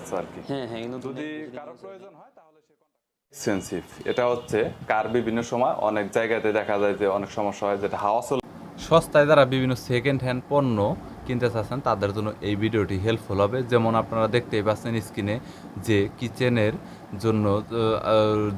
যাচ্ছে আর কি। হ্যাঁ হ্যাঁ যদি কারও প্রয়োজন হয় তাহলে এক্সপেন্সিভ এটা হচ্ছে কার বিভিন্ন সময় অনেক জায়গাতে দেখা যায় যে অনেক সমস্যা হয় যেটা হাওয়া চলে। সস্তায় যারা বিভিন্ন সেকেন্ড হ্যান্ড পণ্য কিনতে চাচ্ছেন তাদের জন্য এই ভিডিওটি হেল্পফুল হবে। যেমন আপনারা দেখতেই পাচ্ছেন স্ক্রিনে যে কিচেনের জন্য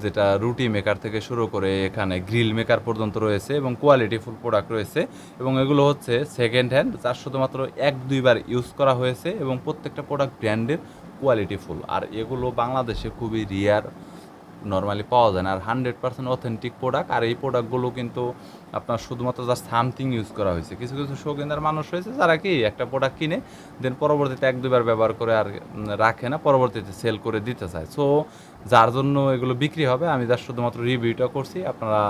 যেটা রুটি মেকার থেকে শুরু করে এখানে গ্রিল মেকার পর্যন্ত রয়েছে এবং কোয়ালিটি ফুল প্রোডাক্ট রয়েছে। এবং এগুলো হচ্ছে সেকেন্ড হ্যান্ড যার শুধুমাত্র এক দুইবার ইউজ করা হয়েছে এবং প্রত্যেকটা প্রোডাক্ট ব্র্যান্ডের কোয়ালিটি ফুল আর এগুলো বাংলাদেশে খুবই রিয়ার নর্মালি পাওয়া যায় না। আর হান্ড্রেড পার্সেন্ট অথেন্টিক প্রোডাক্ট আর এই প্রোডাক্টগুলো কিন্তু আপনার শুধুমাত্র জাস্ট সামথিং ইউজ করা হয়েছে। কিছু কিছু শৌখিনদার মানুষ রয়েছে যারা কি একটা প্রোডাক্ট কিনে দেন পরবর্তীতে এক দুবার ব্যবহার করে আর রাখে না, পরবর্তীতে সেল করে দিতে চায়। সো যার জন্য এগুলো বিক্রি হবে, আমি জাস্ট শুধুমাত্র রিভিউটা করছি, আপনারা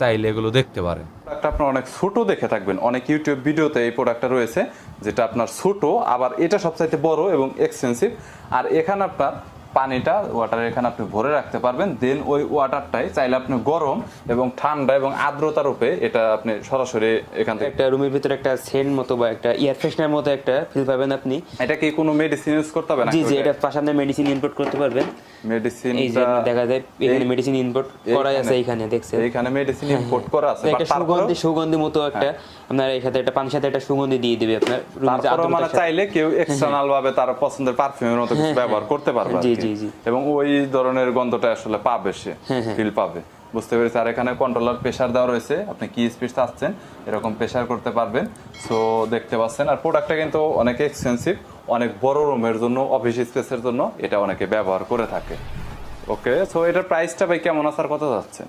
চাইলে এগুলো দেখতে পারেন। প্রোডাক্টটা আপনার অনেক ছোট দেখে থাকবেন। অনেক ইউটিউব ভিডিওতে এই প্রোডাক্টটা রয়েছে, যেটা আপনার ছোট, আবার এটা সবচাইতে বড় এবং এক্সপেন্সিভ আর এখানে আপনার পানিটা ওয়াটার এখানে আপনি ভরে রাখতে পারবেন দেন ওই ওয়াটারটাই চাইলে আপনি গরম এবং ঠান্ডা এবং আর্দ্রতা রূপে এটা আপনি সরাসরি এখান থেকে একটা রুমের ভিতরে একটা সেন্ট মতো বা একটা এয়ার ফ্রেশনার মতো একটা ফিল পাবেন আপনি। এটা কি কোনো মেডিসিন ইউজ করতে হবে না জি জি এটা পাশে আপনি মেডিসিন ইনপুট করতে পারবেন। মেডিসিন দেখা যায় এখানে মেডিসিন ইনপুট করা আছে এখানে দেখছেন? এইখানে মেডিসিন ইম্পোর্ট করা আছে একটা সুগন্ধি সুগন্ধি মতো একটা আপনার এই সাথে একটা পানির সাথে একটা সুগন্ধি দিয়ে দিবে আপনার রুমের মানে চাইলে কেউ এক্সটার্নাল ভাবে তার পছন্দের পারফিউমের মতো কিছু ব্যবহার করতে পারবে জি, জি, জি। এবং ওই ধরনের গন্ধটা আসলে পাবে সে ফিল পাবে। বুঝতে পেরেছি। আর এখানে কন্ট্রোলার প্রেসার দেওয়া রয়েছে। আপনি কি স্পিড চাচ্ছেন এরকম প্রেসার করতে পারবেন। সো দেখতে পাচ্ছেন। আর প্রোডাক্টটা কিন্তু অনেক এক্সপেন্সিভ অনেক বড় রুমের জন্য অফিস স্পেসের জন্য এটা অনেকে ব্যবহার করে থাকে। ওকে সো এটার প্রাইসটা ভাই কেমন আছে আর কত যাচ্ছে?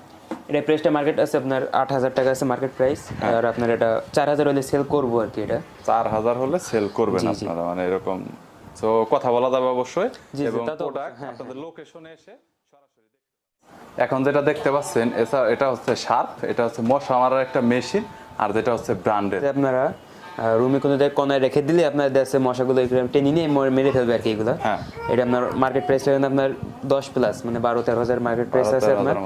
এটা প্রাইসটা মার্কেট আছে আপনার আট হাজার টাকা আছে মার্কেট প্রাইস হ্যাঁ। আর আপনার এটা চার হাজার হলে সেল করব আর কি এটা। চার হাজার হলে সেল করবেন। আপনারা মানে এরকম। তো কথা বলা যাবে অবশ্যই। এবং প্রোডাক্ট হ্যাঁ, আপনাদের লোকেশনে এসে এখন যেটা দেখতে পাচ্ছেন এটা হচ্ছে শার্প এটা হচ্ছে মশা মারার একটা মেশিন আর যেটা হচ্ছে ব্র্যান্ডের আপনারা রুমে কোনো কোনায় রেখে দিলে আপনার দেশে মশাগুলো টেনে নিয়ে মরে- ফেলবে আর কি এগুলো। হ্যাঁ। এটা আপনার মার্কেট প্রাইস হবে আপনার দশ প্লাস মানে বারো তেরো হাজার মার্কেট প্রাইস আছে আপনার।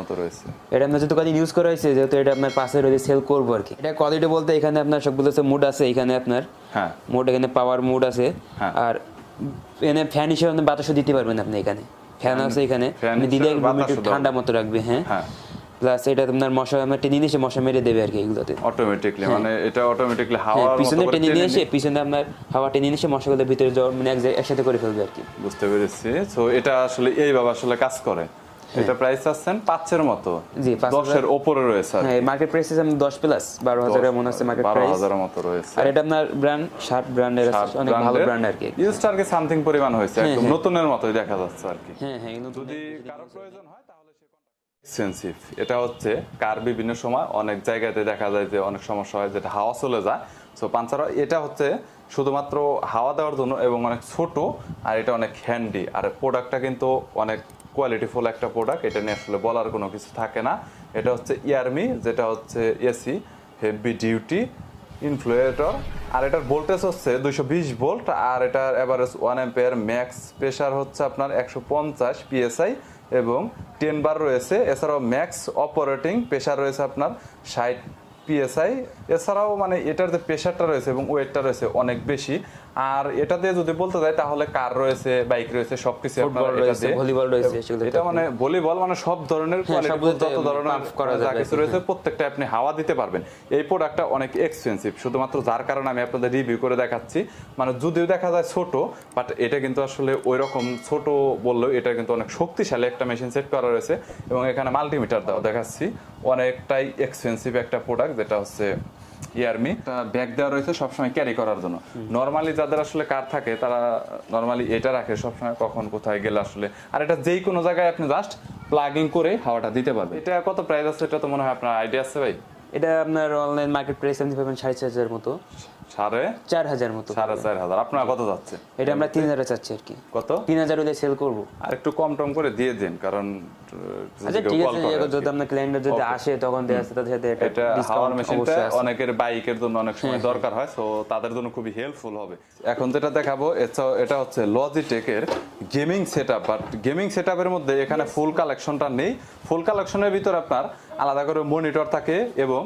এটা আপনার যেহেতু কদিন ইউজ করা হয়েছে যেহেতু এটা আপনার পাশে রয়েছে সেল করব আর কি। এটা কোয়ালিটি বলতে এখানে আপনার সবগুলো মুড আছে এখানে আপনার হ্যাঁ। মোড এখানে পাওয়ার মুড আছে। হ্যাঁ। আর এখানে ফ্যান হিসেবে আপনি বাতাসও দিতে পারবেন আপনি এখানে। ফ্যান আছে এখানে। দিলে ঠান্ডা মতো রাখবে হ্যাঁ। হ্যাঁ। প্লাস এটা আপনার মশা আপনার টেনে নিয়ে এসে মশা মেরে দেবে আর কি এগুলোতে। অটোমেটিকলি মানে এটা অটোমেটিকলি হ্যাঁ, হাওয়ার পিছনে টেনে নিয়ে এসে পিছনে আপনার হাওয়া টেনে নিয়ে এসে মশাগুলোর ভিতরে মানে একসাথে করে ফেলবে আর কি। বুঝতে পেরেছি। তো এটা আসলে এইভাবে আসলে কাজ করে। এটা প্রাইস আছেন পাঁচের মতো। জি, পাঁচ। দশের ওপরে রয়েছে হ্যাঁ মার্কেট প্রাইস আছে দশ প্লাস বারো হাজারের মনে হচ্ছে মার্কেট বারো প্রাইস হাজারের মতো রয়েছে। আর এটা আপনার ব্র্যান্ড শার্ট ব্র্যান্ডের আছে অনেক ভালো ব্র্যান্ড আর কি। ইউজটা আর কি সামথিং পরিমাণ হয়েছে একদম নতুনের মতোই দেখা যাচ্ছে আর কি। হ্যাঁ হ্যাঁ যদি কারও প্রয়োজন হয় এক্সপেন্সিভ এটা হচ্ছে কার বিভিন্ন সময় অনেক জায়গাতে দেখা যায় যে অনেক সমস্যা হয়, যেটা হাওয়া চলে যায়। সো পাঞ্চার এটা হচ্ছে শুধুমাত্র হাওয়া দেওয়ার জন্য এবং অনেক ছোট, আর এটা অনেক হ্যান্ডি আর প্রোডাক্টটা কিন্তু অনেক কোয়ালিটিফুল একটা প্রোডাক্ট এটা নিয়ে আসলে বলার কোনো কিছু থাকে না। এটা হচ্ছে ইয়ারমি যেটা হচ্ছে এসি হেভি ডিউটি ইনফ্লুয়েটর আর এটার ভোল্টেজ হচ্ছে দুইশো বিশ ভোল্ট আর এটার average one ampere max pressure হচ্ছে আপনার একশো পঞ্চাশ পিএসআই এবং টেন বার রয়েছে। এছাড়াও ম্যাক্স অপারেটিং প্রেশার রয়েছে আপনার ষাট পিএসআই এছাড়াও মানে এটার যে প্রেশারটা রয়েছে এবং ওয়েটটা রয়েছে অনেক বেশি। আর এটা দিয়ে যদি বলতে যাই তাহলে কার রয়েছে বাইক রয়েছে সবকিছু এটা ভলিবল রয়েছে এটা মানে ভলিবল মানে সব ধরনের যত ধরনের যা কিছু রয়েছে প্রত্যেকটা আপনি হাওয়া দিতে পারবেন। এই প্রোডাক্টটা অনেক এক্সপেন্সিভ শুধুমাত্র যার কারণে আমি আপনাদের রিভিউ করে দেখাচ্ছি। মানে যদিও দেখা যায় ছোট বাট এটা কিন্তু আসলে ওই রকম ছোট বললেও এটা কিন্তু অনেক শক্তিশালী একটা মেশিন সেট করা রয়েছে। এবং এখানে মাল্টিমিটার দাও দেখাচ্ছি। অনেকটাই এক্সপেন্সিভ একটা প্রোডাক্ট যেটা হচ্ছে ইয়ারমি ব্যাগ দেওয়া রয়েছে সবসময় ক্যারি করার জন্য। নর্মালি যাদের আসলে কার থাকে, তারা নর্মালি এটা রাখে সবসময় কখন কোথায় গেলে আসলে। আর এটা যেই কোনো জায়গায় আপনি জাস্ট প্লাগিং করে হাওয়াটা দিতে পারবে এটা কত প্রাইস আছে, এটা তো মনে হয় আপনার আইডিয়া আছে ভাই? এটা আপনার অনলাইন মার্কেট প্রাইস আপনি পাবেন সাড়ে চার হাজার মতো। সাড়ে চার হাজার মতো সাড়ে চার হাজার। আপনার কত যাচ্ছে? এটা আমরা তিন হাজার চাচ্ছি আর কি। কত? তিন হাজার হলে সেল করব। আর একটু কম টম করে দিয়ে দিন কারণ আচ্ছা ঠিক আছে করে আর কি। যদি আপনার ক্লায়েন্ট যদি আসে তখন দেখা যাচ্ছে তাদের সাথে এটা হাওয়ার মেশিনটা অনেকের বাইকের জন্য অনেক সময় দরকার হয় সো তাদের জন্য খুবই হেল্পফুল হবে। এখন যেটা দেখাবো এটা হচ্ছে লজিটেকের গেমিং সেটআপ বাট গেমিং সেটআপের মধ্যে এখানে ফুল কালেকশনটা নেই। ফুল কালেকশনের ভিতর আপনার আলাদা করে মনিটর থাকে এবং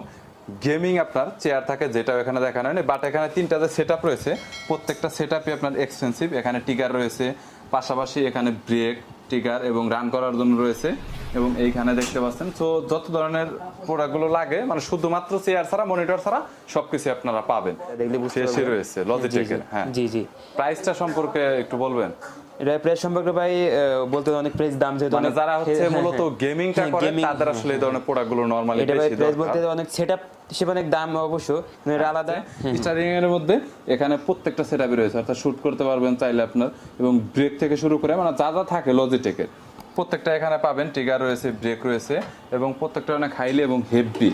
গেমিং আপনার চেয়ার থাকে যেটা এখানে দেখানো হয়নি বাট এখানে তিনটা যে সেট রয়েছে প্রত্যেকটা সেট আপনার এক্সপেন্সিভ এখানে টিগার রয়েছে পাশাপাশি এখানে ব্রেক টিকার এবং রান করার জন্য রয়েছে এবং এইখানে দেখতে পাচ্ছেন। তো যত ধরনের প্রোডাক্টগুলো লাগে মানে শুধুমাত্র চেয়ার ছাড়া মনিটর ছাড়া সবকিছু আপনারা পাবেন। শেষে রয়েছে লজিটেকের। হ্যাঁ। জি জি। প্রাইসটা সম্পর্কে একটু বলবেন? এটা প্রাইস সম্পর্কে ভাই বলতে অনেক প্রাইস দাম যেহেতু মানে যারা হচ্ছে হ্যাঁ, মূলত হ্যাঁ। গেমিংটা হ্যাঁ, করে তাদের আসলে এই ধরনের প্রোডাক্টগুলো নরমালি এটা ভাই বেশি প্রাইস দরকার। বলতে অনেক সেটআপ হিসেবে অনেক দাম অবশ্য এটা আলাদা। স্টারিং এর মধ্যে এখানে প্রত্যেকটা সেটআপই রয়েছে অর্থাৎ শুট করতে পারবেন চাইলে আপনার এবং ব্রেক থেকে শুরু করে মানে যা যা থাকে লজিটেকের প্রত্যেকটা এখানে পাবেন ট্রিগার রয়েছে ব্রেক রয়েছে এবং প্রত্যেকটা অনেক হাইলি এবং হেভি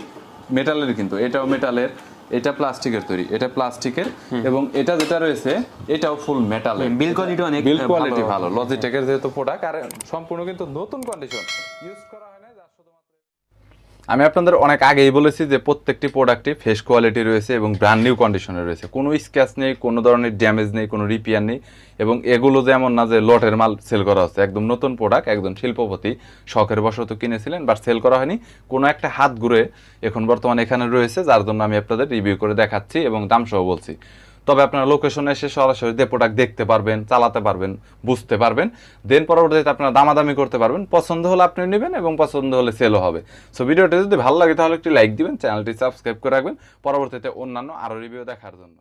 মেটালের কিন্তু এটাও মেটালের এটা প্লাস্টিকের তৈরি এটা প্লাস্টিকের এবং এটা যেটা রয়েছে এটাও ফুল মেটাল বিল কোয়ালিটি অনেক বিল কোয়ালিটি ভালো। লজিটেকের যেহেতু প্রোডাক্ট আর সম্পূর্ণ কিন্তু নতুন কন্ডিশন ইউজ করা আমি আপনাদের অনেক আগেই বলেছি যে প্রত্যেকটি প্রোডাক্টই ফেস কোয়ালিটি রয়েছে এবং ব্র্যান্ড নিউ কন্ডিশনে রয়েছে। কোনো স্ক্র্যাচ নেই, কোনো ধরনের ড্যামেজ নেই, কোনো রিপেয়ার নেই এবং এগুলো যেমন না যে লটের মাল সেল করা হচ্ছে, একদম নতুন প্রোডাক্ট একদম শিল্পপতি শখের বশত কিনেছিলেন বাট সেল করা হয়নি। কোনো একটা হাত ঘুরে এখন বর্তমানে এখানে রয়েছে, যার জন্য আমি আপনাদের রিভিউ করে দেখাচ্ছি এবং দাম সহ বলছি। তবে আপনার লোকেশনে এসে সরাসরি দে প্রোডাক্ট দেখতে পারবেন, চালাতে পারবেন, বুঝতে পারবেন। দেন পরবর্তীতে আপনারা দামাদামি করতে পারবেন। পছন্দ হলে আপনি নেবেন এবং পছন্দ হলে সেলও হবে। সো ভিডিওটি যদি ভালো লাগে তাহলে একটি লাইক দিবেন চ্যানেলটি সাবস্ক্রাইব করে রাখবেন। পরবর্তীতে অন্যান্য আরও রিভিউ দেখার জন্য।